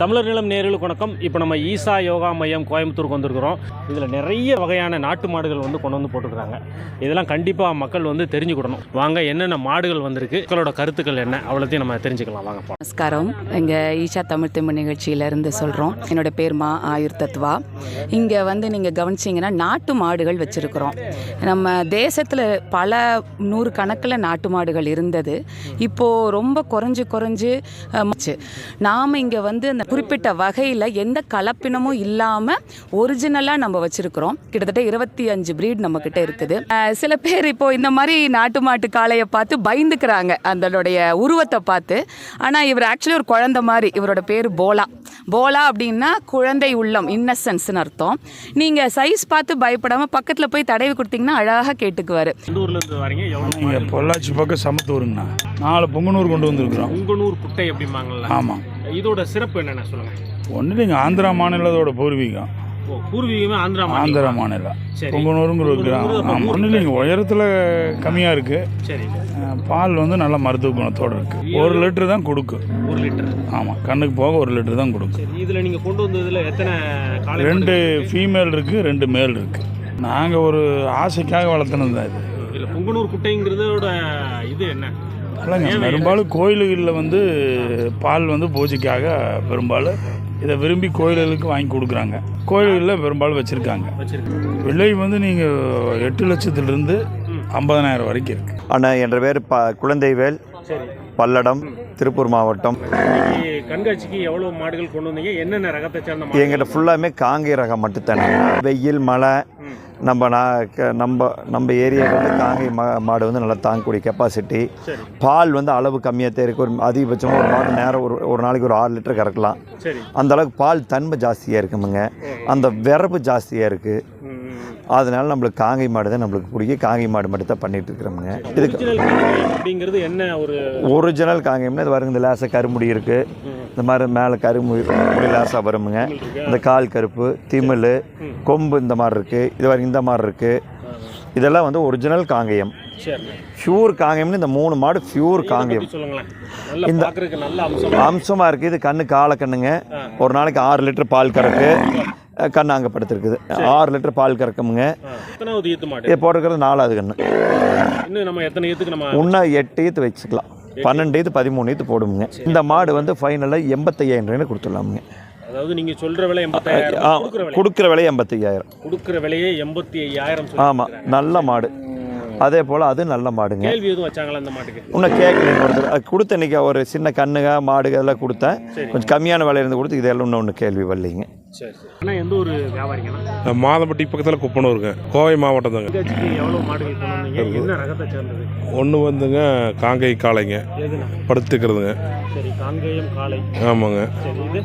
தமிழர் நிலம் நேர்களுக்கு வணக்கம். இப்போ நம்ம ஈசா யோகா மையம் கோயம்புத்தூருக்கு வந்திருக்கிறோம். இதில் நிறைய வகையான நாட்டு மாடுகள் வந்து கொண்டு வந்து போட்டுருக்காங்க இதெல்லாம் கண்டிப்பாக மக்கள் வந்து தெரிஞ்சுக்கிடணும். வாங்க என்னென்ன மாடுகள் வந்திருக்கு மக்களோட கருத்துக்கள் என்ன அவ்வளோத்தையும் நம்ம தெரிஞ்சுக்கலாம். வாங்க நமஸ்காரம். எங்கள் ஈஷா தமிழ் திம்பு நிகழ்ச்சியிலேருந்து சொல்கிறோம் என்னோட பேர் மா ஆயுர் தத்வா. இங்கே வந்து நீங்கள் கவனிச்சிங்கன்னா நாட்டு மாடுகள் வச்சுருக்குறோம். நம்ம தேசத்தில் பல நூறு கணக்கில் நாட்டு மாடுகள் இருந்தது. இப்போது ரொம்ப குறைஞ்சு குறைஞ்சு நாம் இங்கே வந்து அந்த குறிப்பிட்ட வகையில் எந்த கலப்பினமும் இல்லாமல் ஒரிஜினலாக நம்ம வச்சுருக்குறோம். கிட்டத்தட்ட இருபத்தி அஞ்சு ப்ரீட் நம்மக்கிட்ட இருக்குது. சில பேர் இப்போ இந்த மாதிரி நாட்டு மாட்டு காளையை பார்த்து பயந்துக்கிறாங்க. அதனுடைய உருவத்தை பார்த்து. ஆனால் இவர் ஆக்சுவலி ஒரு குழந்தை மாதிரி. இவரோட பேர் போலா. போலா அப்படின்னா குழந்தை உள்ளம் இன்னசென்ஸ்னு அர்த்தம். நீங்கள் சைஸ் பார்த்து பயப்படாமல் பக்கத்தில் போய் தடவி கொடுத்தீங்கன்னா அழகாக கேட்டுக்குவார். பொள்ளாச்சி பக்கம் சமத்தூருங்கண்ணா. நாலு பொங்கனூர் கொண்டு வந்திருக்கிறோம். உங்கனூர் குட்டை அப்படிம்பாங்கல்ல. ஆமாம் இதோட சிறப்பு என்னென்ன சொல்லுங்கள் ஒன்று நீங்கள் ஆந்திரா மாநிலத்தோட பூர்வீகம். பூர்வீகமே ஆந்திரா. ஆந்திரா மாநிலம். பொங்கனூருங்கிற ஒரு கிராமம். ஆமாம் ஒன்று நீங்கள் உயரத்தில் கம்மியாக இருக்குது சரி. பால் வந்து நல்ல மருத்துவ குணத்தோடு இருக்குது ஒரு லிட்டர் தான் கொடுக்கும் ஒரு லிட்டர். ஆமாம் கண்ணுக்கு போக ஒரு லிட்டர் தான் கொடுக்கும் இதில் நீங்கள் கொண்டு வந்ததில் எத்தனை ரெண்டு ஃபீமேல் இருக்குது ரெண்டு மேல் இருக்குது நாங்கள் ஒரு ஆசைக்காக வளர்த்துனது தான் இது. இல்லை புங்கனூர் குட்டைங்கிறதோட இது என்ன? இல்லைங்க பெரும்பாலும் கோயில்களில் வந்து பால் வந்து பூஜைக்காக பெரும்பாலும் இதை விரும்பி கோயில்களுக்கு வாங்கி கொடுக்குறாங்க. கோயில்களில் பெரும்பாலும் வச்சுருக்காங்க. வச்சிருக்கு விலை வந்து நீங்கள் எட்டு லட்சத்துலேருந்து ஐம்பதனாயிரம் வரைக்கும் இருக்குது அண்ணா என்ற பேர் ப குழந்தைவேல் பல்லடம் திருப்பூர் மாவட்டம். கண்காட்சிக்கு எவ்வளோ மாடுகள் கொண்டு வந்தீங்க? என்னென்ன ரகத்தை சேர்ந்த மாடு எங்கிட்ட ஃபுல்லாமே காங்கை ரகம் மட்டும்தானே. வெயில் மழை. நம்ம நான் நம்ம நம்ம ஏரியாவில் வந்து காங்கை மா மாடு வந்து நல்லா தாங்கக்கூடிய கெப்பாசிட்டி பால் வந்து அளவு கம்மியாக தான் இருக்குது ஒரு அதிகபட்சமாக ஒரு மாடு நேரம் ஒரு ஒரு நாளைக்கு ஒரு ஆறு லிட்டர் கறக்கலாம். அந்த அளவுக்கு பால் தன்மை ஜாஸ்தியாக இருக்குமுங்க. அந்த விறப்பு ஜாஸ்தியாக இருக்குது. அதனால நம்மளுக்கு காங்கை மாடு தான் நம்மளுக்கு பிடிக்கும். காங்கை மாடு மட்டும் தான் பண்ணிட்டு இருக்கிறோமுங்க. இதுக்கு ஒரிஜினல் காங்கேயம் அப்படிங்கிறது என்ன ஒரு ஒரிஜினல் காங்கேயம்னா இது வருங்க இந்த லேசாக கருமுடி இருக்குது. இந்த மாதிரி மேலே கருமுடி முடி லேசாக வருமுங்க. இந்த கால் கருப்பு திமில் கொம்பு இந்த மாதிரி இருக்குது இது வரைக்கும் இந்த மாதிரி இருக்குது இதெல்லாம் வந்து ஒரிஜினல் காங்கேயம். சரி பியூர் காங்கேயம்னு இந்த மூணு மாடு பியூர் காங்கேயம். அம்சம் அம்சமாக இருக்குது இது கண்ணு காலை கண்ணுங்க. ஒரு நாளைக்கு ஆறு லிட்டர் பால் கறக்கு. அஹ், கண்ணு அங்கே படுத்துருக்குது ஆறு லிட்டர் பால் கறக்குமுங்க. இது போட்டுருக்கிறது நாலாவது கண்ணு. இன்னும் நம்ம எத்தனை ஈத்துக்கு நம்ம இன்னும் எட்டு ஈத்து வச்சுக்கலாம். பன்னெண்டு ஈத்து பதிமூணு ஈத்து போடுமுங்க. இந்த மாடு வந்து ஃபைனலாக எண்பத்தையாயிரம் ரூபாய் கொடுத்துடலாமுங்க. அதாவது நீங்க சொல்ற விலை எண்பத்தாயிரம் கொடுக்குற விலை. எண்பத்தையாயிரம். கொடுக்குற விலையே எண்பத்தி ஐயாயிரம் ஆமாம் நல்ல மாடு. அதே போல் அது நல்ல மாடுங்க. கேள்வி எதுவும் வச்சாங்களா அந்த மாட்டுக்கு? இன்னும் கேட்கல ஒருத்தர். அது கொடுத்த இன்னைக்கு ஒரு சின்ன கண்ணுங்க மாடுக இதெல்லாம் கொடுத்தேன். கொஞ்சம் கம்மியான விலையில இருந்து கொடுத்து இதெல்லாம் இன்னும் ஒன்று கேள்வி வரலைங்க. சரி சரி. ஆனால் எந்த ஒரு வியாபாரிங்கண்ணா? நான் மாதம்பட்டி பக்கத்தில் குப்பனூருங்க கோவை மாவட்டம் தாங்க. கண்காட்சிக்கு எவ்வளோ மாடுகள் கொண்டு வந்தீங்க? என்ன ரகத்தை சேர்ந்தது? ஒன்று வந்துங்க காங்கை காளைங்க. எதுண்ணா? படுத்துக்கிறதுங்க. சரி காங்கேயம் காளை. ஆமாங்க. சரி இது?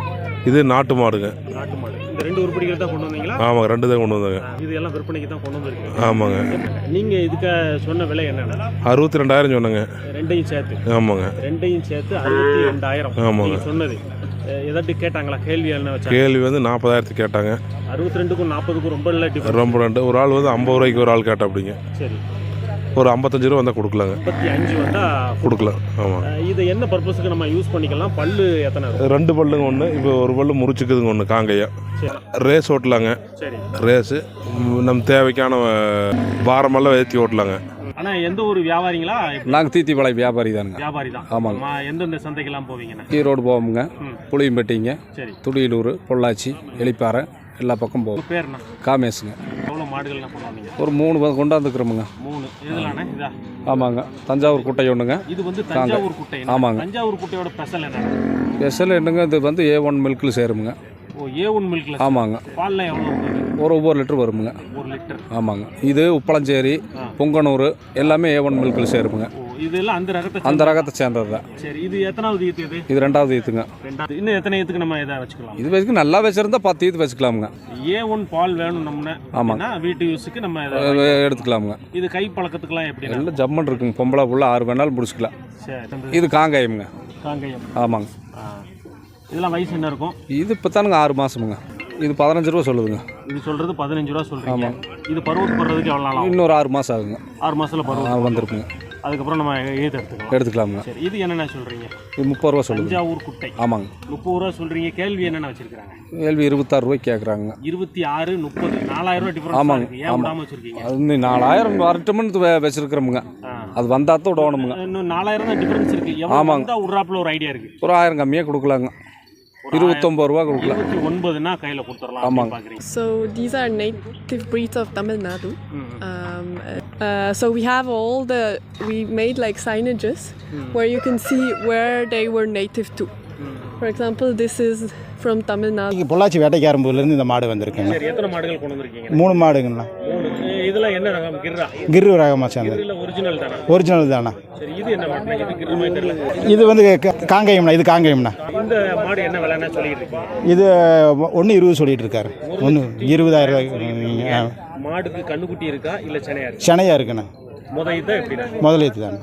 இது நாட்டு மாடுங்க. நாட்டு மாடு. இந்த ரெண்டு உருப்படிகள் தான் கொண்டு வந்தீங்களா? ஆமாங்க ரெண்டு தான் கொண்டு வந்தாங்க. இது எல்லாம் விற்பனைக்கு தான் கொண்டு வந்திருக்கீங்க. ஆமாங்க. நீங்க இதுக்கு சொன்ன விலை என்னன்னா? அறுபத்தி ரெண்டாயிரம் சொன்னங்க. ரெண்டையும் சேர்த்து. ஆமாங்க. ரெண்டையும் சேர்த்து அறுபத்தி ரெண்டாயிரம் ஆமாங்க. சொன்னது. அஹ் ஏதாட்டி கேட்டாங்களா? கேள்வி என்ன கேள்வி வந்து நாற்பதாயிரத்துக்கு கேட்டாங்க. அறுபத்தி ரெண்டுக்கும் நாற்பதுக்கும் ரொம்ப இல்லை டிஃபரன்ஸ் ரொம்ப ரெண்டு ஒரு ஆள் வந்து ஐம்பது ரூபாய்க்கு ஒரு ஆள் கேட்டா அப்படிங்க சரி. ஒரு ஐம்பத்தஞ்சு ரூபா வந்தால் கொடுக்கலாங்க. முப்பத்தி அஞ்சு வந்தா கொடுக்கலாம். ஆமாம் இது என்ன பர்பஸுக்கு நம்ம யூஸ் பண்ணிக்கலாம்? பல்லு எத்தனை ரெண்டு பல்லுங்க ஒன்று இப்போ ஒரு பல்லு முறிச்சுக்குதுங்க ஒன்று காங்கையா ரேஸ் ஓட்டலாங்க. சரி. ரேஸு. ம், நம்ம தேவைக்கான அஹ், பாரமெல்லாம் ஏற்றி ஓட்டலாங்க. ஆனா எந்த ஒரு வியாபாரிங்களா? நாங்கள் தீத்திப்பாளைய வியாபாரி தானுங்க. வியாபாரி தான். ஆமாங்க. ஆமா, எந்தெந்த சந்தைக்கெல்லாம் போவீங்கண்ணா? ஈரோடு போவோமுங்க. புளியம்பட்டிங்க சரி. துடியலூர் பொள்ளாச்சி எலிப்பாறை எல்லா பக்கம் போவோம். பேருண்ணா? காமேஸுங்க எவ்வளோ மாடுகள்லாம் ஒரு மூணு கொண்டாந்துக்கிறோமுங்க. மூணு. எதுலாண்ணே இதா? ஆமாங்க. தஞ்சாவூர் குட்டை ஒன்றுங்க இது வந்து தஞ்சாவூர் குட்டை. ஆமாங்க. தஞ்சாவூர் குட்டையோட ஸ்பெஷல் என்ன ஸ்பெஷல் என்னங்க இது வந்து ஏ ஒன் மில்கில் சேருமுங்க. ஓ ஏ ஒன் மில்க்ல ஆமாங்க. பால்லாம் எவ்வளோ? ஒரு ஒவ்வொரு லிட்டர் வருமுங்க. ஒரு லிட்டர். ஆமாங்க. இது உப்பளஞ்சேரி பொங்கனூர் எல்லாமே ஏ ஒன் மில்கில் சேருமுங்க. இதெல்லாம் அந்த ரகத்தை அந்த ரகத்தை சேர்ந்தது தான். சரி இது எத்தனாவது ஈத்து இது? இது ரெண்டாவது ஈத்துங்க. ரெண்டாவது. இன்னும் எத்தனை ஈத்துக்கு நம்ம இதை வச்சுக்கலாம்? இது வரைக்கும் நல்லா வச்சுருந்தா பத்து ஈத்து வச்சுக்கலாமுங்க. ஏ ஒன் பால் வேணும் நம்ம ஆமாங்க. வீட்டு யூஸுக்கு நம்ம எடுத்துக்கலாமுங்க. இது கை பழக்கத்துக்குலாம் எப்படி? எல்லாம் ஜம்மன் இருக்குங்க. பொம்பளை புள்ள ஆறு வேணாலும் முடிச்சுக்கலாம். சரி இது காங்காயமுங்க. காங்கேயம். ஆமாங்க. இதெல்லாம் வயசு என்ன இருக்கும்? இது இப்போ தானுங்க ஆறு மாதமுங்க இது பதினஞ்சு ரூபா சொல்லுதுங்க. இது சொல்றது பதினஞ்சு ரூபா சொல்றீங்க. இது பருவத்து போடுறதுக்கு எவ்வளோ நாள் இன்னொரு ஆறு மாதம் ஆகுங்க. ஆறு மாசத்துல பருவம் வந்திருக்குங்க. அதுக்கப்புறம் நம்ம எழுத்து எடுத்துக்கலாம். எடுத்துக்கலாமுங்க. சரி இது என்னென்ன சொல்கிறீங்க இது முப்பது ரூபா சொல்லுது தஞ்சாவூர் குட்டை. ஆமாங்க. முப்பது ரூபா சொல்கிறீங்க கேள்வி என்னென்ன வச்சுருக்காங்க கேள்வி இருபத்தாறு ரூபாய்க்கு கேட்குறாங்க இருபத்தி ஆறு முப்பது நாலாயிரம் ரூபாய் டிஃபரன்ஸ் ஆமாங்க, ஏன் ஆமாம். விடாம வச்சிருக்கீங்க? அது நாலாயிரம் வரட்டும்னு வச்சிருக்கிறோமுங்க. அது வந்தால் தான் விடணுமுங்க. இன்னும் நாலாயிரம் தான் டிஃபரன்ஸ் இருக்கு. எவ்வளோ ஆமாங்க. விட்றாப்புல ஒரு ஐடியா இருக்கு. ஒரு ஆயிரம் கம்மியாக கொடுக்கலாங்க. இருபத்தொம்பது ரூபா கொடுக்கலாம் இருபத்தி ஒன்பதுனா கையில் கொடுத்துடலாம் ஆமாங்க. பார்க்குறீங்க So these are native breeds of Tamil Nadu. Um, uh, so we have all the we made like signages where you can see where they were native to. For example, this is from Tamil Nadu. இங்கே பொள்ளாச்சி வேட்டைக்காரம்பூர்லேருந்து இந்த மாடு வந்திருக்குங்க. சரி எத்தனை மாடுகள் கொண்டு வந்திருக்கீங்க? மூணு மாடுங்கண்ணா. இதெல்லாம் என்ன ரகம்? கிர்ரா. கிரு ரகமாக சேர்ந்தது. ஒரிஜினல் தானே? ஒரிஜினல் தானா சரி இது என்ன இது கிர்ரு மாதிரி தெரியல. இது வந்து க- காங்கேயம்ண்ணா இது காங்கேயம்ண்ணா. இந்த மாடு என்ன விலைன்னா சொல்லிட்டு இருக்கீங்க? இது ஒன்று இருபது சொல்லிட்டு இருக்காரு. ஒன்று இருபதாயிரம் ரூபாய்க்கு. ஆ. மாடுக்கு கண்ணுக்குட்டி இருக்கா? இல்லை சென்னையா இருக்கு? சென்னையா இருக்குண்ணா. முதலீட்டு தானே.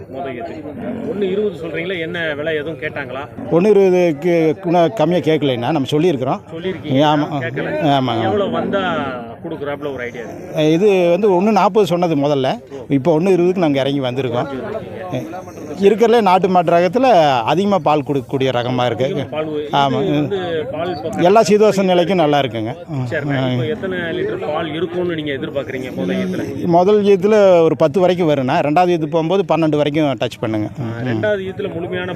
ஒன்று இருபது சொல்கிறீங்களா என்ன விலை எதுவும் கேட்டாங்களா? ஒன்று இருபதுக்கு இன்னும் கம்மியாக கேட்கலைண்ணா நம்ம சொல்லியிருக்கிறோம். ஆமாம் ஆமாம் எவ்வளோ வந்தால் கொடுக்குறாப்புல ஒரு ஐடியா இது வந்து ஒன்று நாற்பது சொன்னது முதல்ல. இப்போ ஒன்று இருபதுக்கு நாங்கள் இறங்கி வந்திருக்கோம். இருக்கிறதுல நாட்டு மாட்டு ரகத்தில் அதிகமாக பால் கொடுக்கக்கூடிய ரகமாக இருக்குது ஆமாம். எல்லா சீதோஷ நிலைக்கும் நல்லா இருக்குங்க. நீங்கள் முதல் ஈத்தில் ஒரு பத்து வரைக்கும் வரும்ண்ணா ரெண்டாவது ஈத்து போகும்போது பன்னெண்டு வரைக்கும் டச் பண்ணுங்க.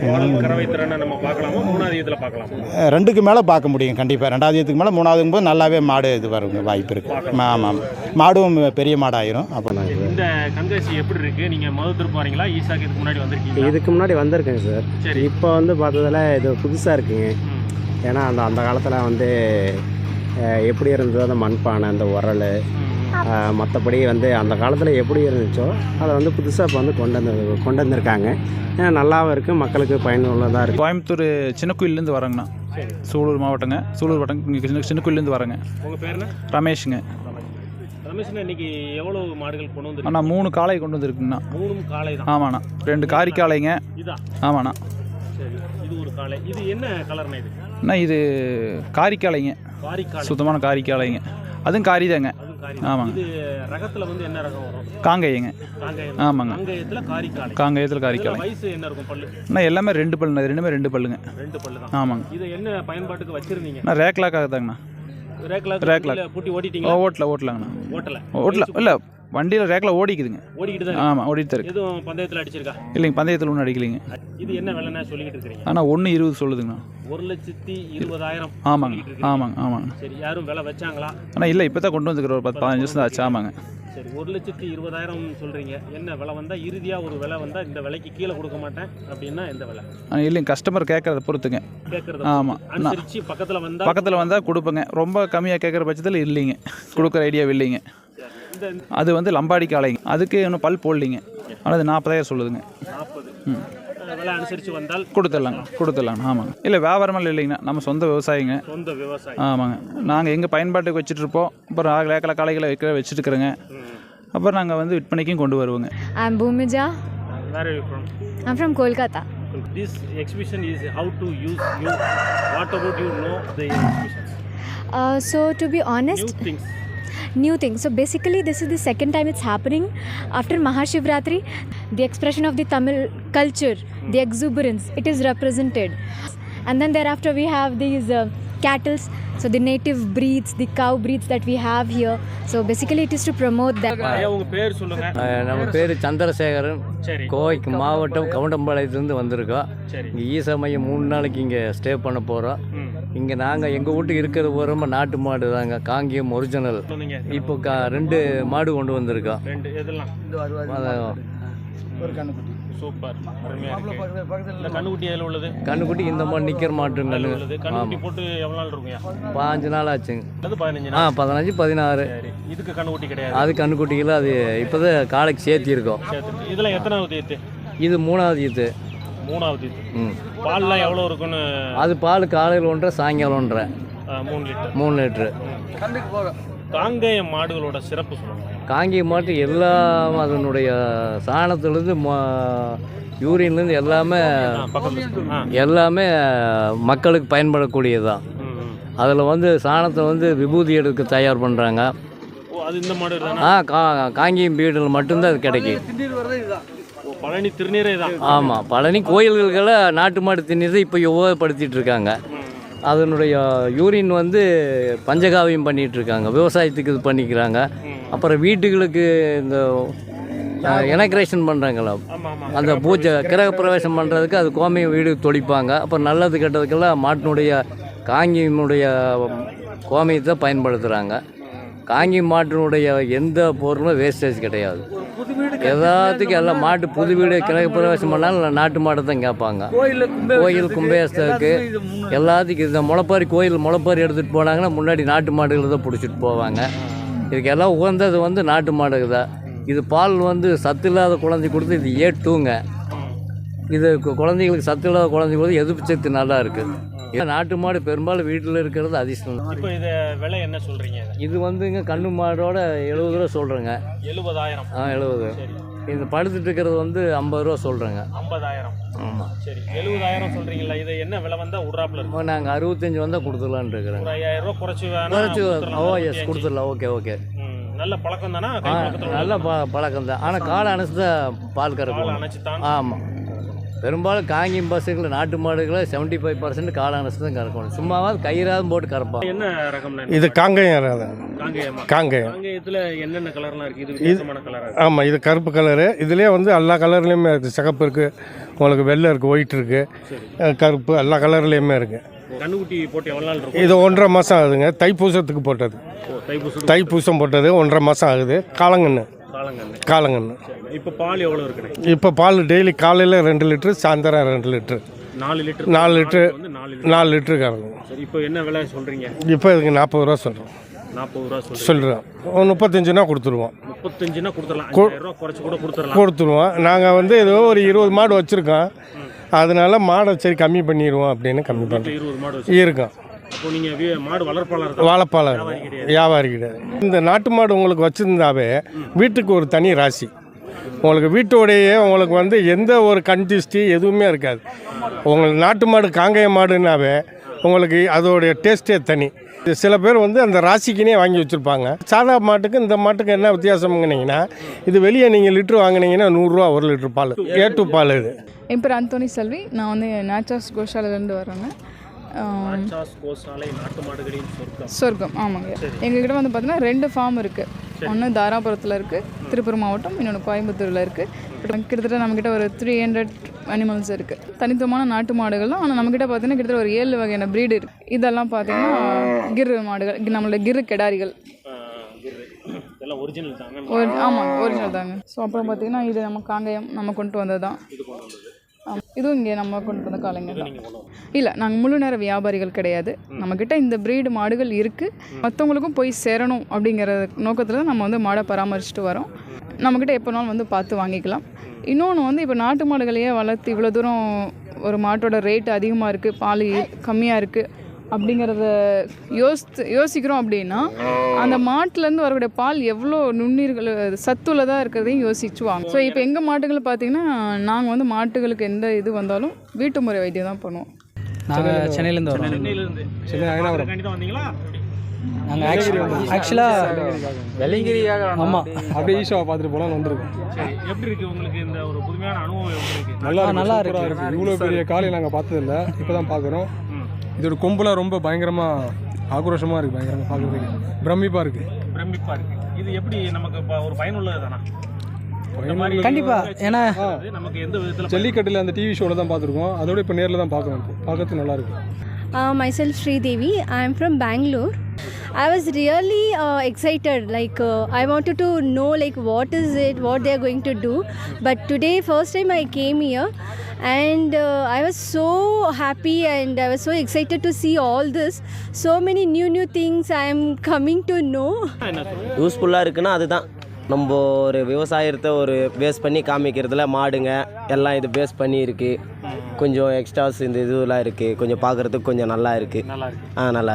மூணாவது ரெண்டுக்கு மேலே பார்க்க முடியும் கண்டிப்பாக ரெண்டாவது ஈத்துக்கு மேலே மூணாவதுக்கும் போது நல்லாவே மாடு இது வருங்க வாய்ப்பு இருக்குது ஆமாம் மாடும் பெரிய மாடாயிரும். அப்போ இந்த கண்காட்சி எப்படி இருக்கு? நீங்க முதல் திரும்ப வரீங்களா ஈசாக்கு இதுக்கு முன்னாடி வந்திருக்கீங்க இதுக்கு முன்னாடி வந்திருக்கேங்க சார். இப்போ வந்து பார்த்ததுல இது புதுசாக இருக்குங்க. ஏன்னா அந்த அந்த காலத்தில் வந்து எப்படி இருந்ததோ அந்த மண்பானை அந்த உரல். மற்றபடி வந்து அந்த காலத்தில் எப்படி இருந்துச்சோ அதை வந்து புதுசாக இப்போ வந்து கொண்டு வந்து கொண்டு வந்திருக்காங்க. ஏன்னா நல்லாவும் இருக்குது மக்களுக்கு பயனுள்ளதாக இருக்குது கோயம்புத்தூர் சின்ன கோயிலேருந்து வரேங்கண்ணா. சூலூர் மாவட்டங்க. சூலூர் வட்டம் இங்கே சின்ன சின்ன கோயிலேருந்து வரேங்க. உங்க பேர் என்ன? ரமேஷுங்க. ரமேஷ் இன்னைக்கு எவ்வளவு மாடுகள் கொண்டு வந்து அண்ணா மூணு காளை கொண்டு வந்திருக்குங்கண்ணா. மூணும் காளை தான் ஆமாண்ணா ரெண்டு காரி காளைங்க. இதான் ஆமாண்ணா. சரி இது ஒரு காளை. இது என்ன கலர்னா இது? அண்ணா இது காரி காளைங்க. காரி காளை. சுத்தமான காரி காளைங்க. அதுவும் காரி தாங்க ஆமாங்க. இது ரகத்துல வந்து என்ன ரகம் வரும்? காங்கையங்க. ஆமாங்க. காங்கயத்துல காரி காளை. காங்கயத்தில் காரி இதுல காளை. வயசு என்ன இருக்கும் பல்லு? அண்ணா எல்லாமே ரெண்டு பல்லுண்ணா இது ரெண்டுமே ரெண்டு பல்லுங்க. ரெண்டு பல்லு ஆமாங்க. இதை என்ன பயன்பாட்டுக்கு வச்சிருந்தீங்க? அண்ணா ரேக்லாக்காக தாங்கண்ணா ரேக்லா ரேக்லா. ரேக்லா பூட்டி ஓ ஓட்டிட்டீங்களா ஓட்டல ஓட்டலாங்கண்ணா. ஓட்டல. ஓட்டல. இல்லை வண்டியில் ரேக்கில் ஓடிக்குதுங்க. ஓடிக்கிட்டு தான்? ஆமாம் ஓடிட்டு இருக்கு. எதுவும் பந்தயத்துல அடிச்சிருக்கா? இல்லைங்க பந்தயத்தில் ஒன்றும் அடிக்கலைங்க. இது என்ன விலைன்னா சொல்லிக்கிட்டு இருக்கிறீங்க? ஆனால் ஒன்று இருபது சொல்லுதுங்கண்ணா. ஒரு லட்சத்தி இருபதாயிரம் ஆமாங்க. ஆமாங்க ஆமாங்க. சரி யாரும் விலை வச்சாங்களா? ஆனால் இல்லை இப்போ தான் கொண்டு வந்துக்கிற ஒரு பத்து பதினஞ்சு வருஷம் ஆச்சு. ஆமாங்க. சரி ஒரு லட்சத்தி இருபதாயிரம் சொல்றீங்க. என்ன விலை வந்தா? இறுதியா ஒரு விலை வந்தா இந்த விலைக்கு கீழே கொடுக்க மாட்டேன் அப்படின்னா எந்த விலை? இல்லைங்க கஸ்டமர் கேட்குறத பொறுத்துங்க. கேட்கறது ஆமா. அனுசரிச்சு பக்கத்துல வந்தா பக்கத்தில் வந்தால் கொடுப்பேங்க. ரொம்ப கம்மியாக கேட்குற பட்சத்தில் இல்லைங்க. கொடுக்குற ஐடியா இல்லைங்க அது வந்து லம்பாடி காளைங்க. அதுக்கு இன்னும் பல் போடலிங்க. ஆனால் அது நாற்பதாயிரம் சொல்லுதுங்க. நாற்பது ம். விலை அனுசரிச்சு வந்தால் கொடுத்துடலாங்க கொடுத்துடலாங்க. ஆமாங்க. இல்லை வியாபாரமெல்லாம் இல்லைங்கண்ணா. நம்ம சொந்த விவசாயிங்க. சொந்த விவசாயி. ஆமாங்க. நாங்கள் எங்கள் பயன்பாட்டுக்கு வச்சுட்டு இருப்போம். அப்புறம் ஏக்கலை காளைகளை வைக்க வச்சுட்டு இருக்கிறோங்க. அப்புறம் நாங்கள் வந்து விற்பனைக்கும் கொண்டு வருவோங்க I'm Bhumija. Where you from I'm from Kolkata. This exhibition is how to use you what about you know the exhibition Uh, so, to be honest, new things new thing. So, basically, this is the second time it's happening after Mahashivratri. The expression of the Tamil culture, the exuberance, it is represented. And then thereafter, we have these uh, cattles. So, the native breeds, the cow breeds that we have here. So, basically, it is to promote that. ஐயா உங்க பேர் சொல்லுங்க. நம்ம பேர் சந்திரசேகரன். கோவைக்கு மாவட்டம் கவுண்டம்பாளையத்துலேருந்து வந்திருக்கோம். இங்கே ஈசா மையம் மூணு நாளைக்கு இங்கே ஸ்டே பண்ண போகிறோம் இங்கே நாங்கள் எங்கள் வீட்டுக்கு இருக்கிறது பூரா நாட்டு மாடு தாங்க. காங்கியம் ஒரிஜினல் இப்போ கா ரெண்டு மாடு கொண்டு வந்திருக்கோம். ஒரு கண்ணுக்குட்டி. சூப்பர். அருமையா இருக்கு. இந்த கண்ணுக்குட்டி எதில் உள்ளது? கண்ணுக்குட்டி இந்த மாதிரி நிற்கிற மாட்டு அதில் உள்ளது. கண்ணுக்குட்டி ஆமாம் போட்டு எவ்வளோ நாள் இருக்குங்க பாஞ்சு நாள் ஆச்சுங்க அது பதினஞ்சு ஆ பதினஞ்சு பதினாறு. சரி. இதுக்கு கண்ணுக்குட்டி கிடையாது. அது கண்ணுக்குட்டிகள் அது இப்போ தான் காலைக்கு சேர்த்திருக்கோம். சேர்த்து இதெல்லாம் எத்தனாவது ஈத்து? இது மூணாவது ஈத்து. மூணாவது ஈத்து. ம். பால்லாம் எவ்வளோ இருக்குன்னு? அது பால் காலையில் ஒன்றரை சாயங்காலம் ஒன்றரை. மூணு லிட்டர். லிட்ரு காங்கேய மாடுகளோட சிறப்பு சொல்லுங்க. காங்கேய மாட்டு எல்லாம் அதனுடைய சாணத்துலேருந்து யூரின்லேருந்து எல்லாமே எல்லாமே மக்களுக்கு பயன்படக்கூடியது தான். அதில் வந்து சாணத்தை வந்து விபூதி எடுக்க தயார் பண்ணுறாங்க ஓ அது இந்த மாடு தானே? ஆ கா காங்கேயம் பீடில் மட்டும்தான் அது கிடைக்கும் பழனி திருநீரே தான். ஆமாம் பழனி கோயில்களை நாட்டு மாடு திண்ணீரை இப்போ உபயோகப்படுத்திட்டு இருக்காங்க. அதனுடைய யூரின் வந்து பஞ்சகாவியம் பண்ணிகிட்ருக்காங்க இருக்காங்க விவசாயத்துக்கு இது பண்ணிக்கிறாங்க. அப்புறம் வீட்டுகளுக்கு இந்த எனக்ரேஷன் பண்ணுறாங்களா அந்த பூஜை கிரக பிரவேசம் பண்ணுறதுக்கு அது கோமிய வீடு தொளிப்பாங்க. அப்புறம் நல்லது கெட்டதுக்கெல்லாம் மாட்டினுடைய காங்கியினுடைய கோமியத்தை பயன்படுத்துகிறாங்க காங்கி மாட்டினுடைய எந்த பொருளும் வேஸ்டேஜ் கிடையாது. எல்லாத்துக்கும் எல்லாம் மாட்டு புது வீடு கிழக்கு பிரவேசம் பண்ணாலும் நாட்டு மாட்டை தான் கேட்பாங்க. கோயில் கும்பேசத்துக்கு எல்லாத்துக்கும் இந்த முளைப்பாரி கோயில் முளைப்பாரி எடுத்துகிட்டு போனாங்கன்னா முன்னாடி நாட்டு மாடுகளை தான் பிடிச்சிட்டு போவாங்க. இதுக்கு எல்லாம் உகந்தது வந்து நாட்டு மாடுக்கு தான். இது பால் வந்து சத்து இல்லாத குழந்தை கொடுத்து இது ஏ டூங்க இது குழந்தைங்களுக்கு சத்து இல்லாத குழந்தை கொடுத்து எதிர்ப்பு சக்தி நல்லா இருக்குது நாட்டு மாடு பெரும்பாலும் வீட்டில் இருக்கிறது அதிர்ஷ்டம். இப்போ இது விலை என்ன சொல்றீங்க இதை? இது வந்துங்க கண்ணு மாடோட எழுபது ரூபா சொல்கிறேங்க எழுபதாயிரம். ஆ எழுபது. இந்த படுத்துட்டு இருக்கிறது வந்து ஐம்பது ரூபா சொல்கிறேங்க ஐம்பதாயிரம். ஆமாம் சரி. எழுபதாயிரம் சொல்றீங்களா இது என்ன விலை வந்தா விட்றாப்புல இருக்கு? இப்போ நாங்கள் அறுபத்தஞ்சு வந்தால் ஒரு ஐயாயிரம் ரூபாய் குறைச்சு குறைச்சி. Oh yes. கொடுத்துடலாம். Okay okay. நல்ல பழக்கம் தானா நல்ல ப பழக்கம் தான் ஆனால் காலை அணைச்சி தான் பால் கறக்கும். ஆமாம் பெரும்பாலும் காங்கியம் பஸ்ஸுகளை நாட்டு மாடுகளை செவன்ட்டி ஃபைவ் பர்சன்ட் அணைச்சி தான் கறக்கணும். சும்மாவது கயிறாவது போட்டு கறப்பாங்க என்ன ரகம்னா இது காங்கேயம் ரகம். காங்கேயமா? காங்கேயத்துல என்னென்ன கலர்லாம் இருக்கு? இது வித்தியாசமான கலரா இருக்கு. ஆமாம் இது கருப்பு கலரு. இதுலேயே வந்து எல்லா கலர்லேயுமே இருக்குது சிகப்பு இருக்குது உங்களுக்கு வெள்ளை இருக்குது ஒயிட் இருக்குது கருப்பு எல்லா கலர்லேயுமே இருக்குது கண்ணுக்குட்டி போட்டு எவ்வளவு நாள் இருக்கும்? இது ஒன்றரை மாதம் ஆகுதுங்க. தைப்பூசத்துக்கு போட்டது. ஓ, தைப்பூசம் தைப்பூசம் போட்டது ஒன்றரை மாதம் ஆகுது. காலங்கன்று காலங்கண்ணு. காலங்கன்று இப்போ பால் எவ்வளவு இருக்குண்ணே? இப்போ பால் டெய்லி காலையில் ரெண்டு லிட்ரு சாயந்தரம் ரெண்டு லிட்ரு நாலு லிட்டர் நாலு லிட்ரு வந்து நாலு லிட்டர். நாலு லிட்ரு கறக்கும் சரி இப்போ என்ன விலை சொல்றீங்க? இப்போ இதுக்கு நாற்பது ரூபா சொல்கிறோம் நாற்பது ரூபா சொல்கிறோம் முப்பத்தஞ்சுனா கொடுத்துருவோம். முப்பத்தஞ்சுனா கொடுத்துடலாம். அஞ்சாயிரம் ரூபா குறைச்சு கூட கொடுத்துடலாம். கொடுத்துருவோம். நாங்கள் வந்து ஏதோ ஒரு இருபது மாடு வச்சுருக்கோம். அதனால மாடை சரி கம்மி பண்ணிடுவோம் அப்படின்னு கம்மி பண்ணுறோம் இருபது மாடு இருக்கோம். இப்போ நீங்க வி- மாடு வளர்ப்பாளர் இருக்கா? வாழைப்பாளம் வியாபாரி கிடையாது. இந்த நாட்டு மாடு உங்களுக்கு வச்சுருந்தாவே வீட்டுக்கு ஒரு தனி ராசி. உங்களுக்கு வீட்டோடையே உங்களுக்கு வந்து எந்த ஒரு கண்டிஸ்டி எதுவுமே இருக்காது. உங்களுக்கு நாட்டு மாடு காங்கேய மாடுனாவே உங்களுக்கு அதோடைய டேஸ்ட்டே தனி. சில பேர் வந்து அந்த ராசிக்குனே வாங்கி வச்சுருப்பாங்க. சாதா மாட்டுக்கு இந்த மாட்டுக்கு என்ன வித்தியாசம்னீங்கன்னா இது வெளியே நீங்கள் லிட்ரு வாங்குனீங்கன்னா நூறுரூவா ஒரு லிட்ரு பால். ஏட்டு பால் இது. என் பேர் அந்தோனி செல்வி. நான் வந்து நேச்சர்ஸ் கோஷாலேருந்து வரேங்க சொர்க்கம். ஆமாங்க. எங்ககிட்ட வந்து பார்த்தீங்கன்னா ரெண்டு ஃபார்ம் இருக்குது ஒன்று தாராபுரத்தில் இருக்குது திருப்பூர் மாவட்டம் இன்னொன்று கோயம்புத்தூரில் இருக்குது கிட்டத்தட்ட நம்மக்கிட்ட ஒரு த்ரீ ஹண்ட்ரட் அனிமல்ஸ் இருக்குது தனித்துவமான நாட்டு மாடுகள் தான் ஆனால் நம்மக்கிட்ட பார்த்தீங்கன்னா கிட்டத்தட்ட ஒரு ஏழு வகையான ப்ரீடு இருக்குது இதெல்லாம் பார்த்தீங்கன்னா கிர் மாடுகள் நம்மளோட கிர் கெடாரிகள். ஒரிஜினல் தாங்க. ஆமாங்க ஒரிஜினல் தாங்க. ஸோ அப்புறம் பார்த்தீங்கன்னா இது நம்ம காங்கயம் நம்ம கொண்டு வந்தது. தான். இதுவும் இங்கே நம்ம கொண்டு வந்த காலைங்க தான். இல்லை நாங்கள் முழு நேர வியாபாரிகள் கிடையாது. நம்மக்கிட்ட இந்த பிரீடு மாடுகள் இருக்குது மற்றவங்களுக்கும் போய் சேரணும் அப்படிங்கிற நோக்கத்தில் தான் நம்ம வந்து மாடை பராமரிச்சுட்டு வரோம். நம்மக்கிட்ட எப்போனாலும் வந்து பார்த்து வாங்கிக்கலாம். இன்னொன்று வந்து இப்போ நாட்டு மாடுகளையே வளர்த்து இவ்வளோ தூரம் ஒரு மாட்டோட ரேட் அதிகமாக இருக்குது பால் கம்மியாக இருக்குது அப்படிங்கிறத யோசித்து யோசிக்கிறோம் அப்படின்னா அந்த மாட்டிலேருந்து வரக்கூடிய பால் எவ்வளோ நுண்ணீர்கள் சத்துள்ளதாக இருக்கிறதையும் யோசிச்சு வாங்க ஸோ இப்போ எங்கள் மாட்டுகள் பார்த்தீங்கன்னா நாங்கள் வந்து மாட்டுகளுக்கு எந்த இது வந்தாலும் வீட்டு முறை வைத்தியம் தான் பண்ணுவோம். நாங்கள் சென்னையிலேருந்து வரோம். நாங்கள் ஆக்சுவலாக வெள்ளங்கிரியாக ஆமாம் அப்படியே ஈஷாவை பார்த்துட்டு போகலான்னு வந்திருக்கோம். சரி எப்படி இருக்கு உங்களுக்கு இந்த ஒரு புதுமையான அனுபவம் நல்லா நல்லா இருக்கு. இருக்கு. இவ்வளோ பெரிய காலையை நாங்கள் பார்த்ததில்ல. இப்போ தான் பார்க்குறோம். இதோட கொம்புலாம் ரொம்ப பயங்கரமாக ஆக்ரோஷமாக இருக்குது பயங்கரமாக பார்க்குறதுக்கு பிரமிப்பாக இருக்குது பிரமிப்பா இருக்கு இது எப்படி நமக்கு இப்ப ஒரு பயனுள்ளது தானா கண்டிப்பா, ஏன்னா அது நமக்கு எந்த விதத்துல ஜல்லிக்கட்டில் அந்த டிவி ஷோவில் தான் பார்த்துருக்கோம் அதோட இப்போ நேரில் தான் பார்க்குறோம் இப்போ பார்க்கறதுக்கு நல்லா இருக்கு myself Sri Devi. I am from Bangalore. I was really uh, excited. Like uh, I wanted to know like what is it, what they are going to do. But today, first time I came here, and uh, I was so happy and I was so excited to see all this. So many new new things I am coming to know. யூஸ்ஃபுல்லாக இருக்குன்னா அதுதான். நம்ம ஒரு விவசாயத்தை ஒரு base பண்ணி காமிக்கிறதுல மாடுங்க எல்லாம் இது பேஸ் பண்ணி இருக்குது கொஞ்சம் எக்ஸ்ட்ராஸ் இந்த இதுவெல்லாம் இருக்குது கொஞ்சம் பார்க்குறதுக்கு கொஞ்சம் நல்லா இருக்குது ஆ நல்லா இருக்கு.